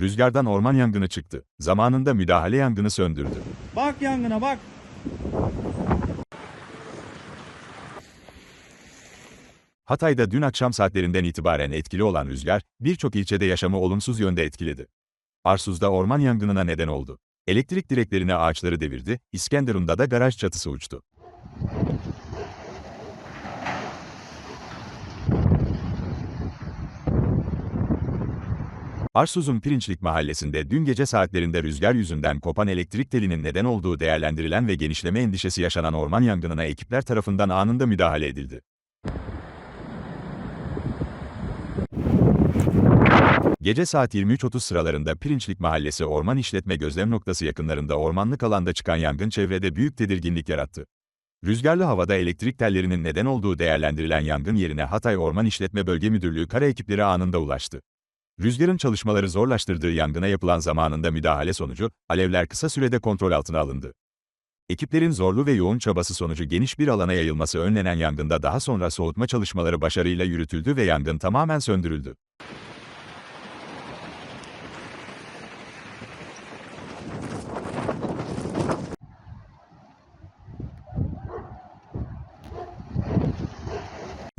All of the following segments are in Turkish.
Rüzgardan orman yangını çıktı. Zamanında müdahale yangını söndürdü. Bak yangına bak. Hatay'da dün akşam saatlerinden itibaren etkili olan rüzgar, birçok ilçede yaşamı olumsuz yönde etkiledi. Arsuz'da orman yangınına neden oldu. Elektrik direklerine ağaçları devirdi, İskenderun'da da garaj çatısı uçtu. Arsuz'un Pirinçlik mahallesinde dün gece saatlerinde rüzgar yüzünden kopan elektrik telinin neden olduğu değerlendirilen ve genişleme endişesi yaşanan orman yangınına ekipler tarafından anında müdahale edildi. Gece saat 23.30 sıralarında Pirinçlik Mahallesi Orman İşletme Gözlem Noktası yakınlarında ormanlık alanda çıkan yangın çevrede büyük tedirginlik yarattı. Rüzgarlı havada elektrik tellerinin neden olduğu değerlendirilen yangın yerine Hatay Orman İşletme Bölge Müdürlüğü kara ekipleri anında ulaştı. Rüzgarın çalışmaları zorlaştırdığı yangına yapılan zamanında müdahale sonucu, alevler kısa sürede kontrol altına alındı. Ekiplerin zorlu ve yoğun çabası sonucu geniş bir alana yayılması önlenen yangında daha sonra soğutma çalışmaları başarıyla yürütüldü ve yangın tamamen söndürüldü.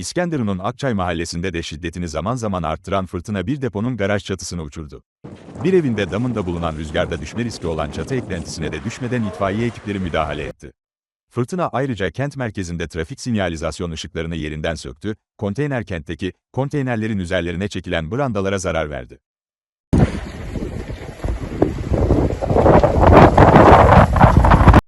İskenderun'un Akçay mahallesinde de şiddetini zaman zaman arttıran fırtına bir deponun garaj çatısını uçurdu. Bir evinde damında bulunan rüzgarda düşme riski olan çatı eklentisine de düşmeden itfaiye ekipleri müdahale etti. Fırtına ayrıca kent merkezinde trafik sinyalizasyon ışıklarını yerinden söktü, konteyner kentteki konteynerlerin üzerlerine çekilen brandalara zarar verdi.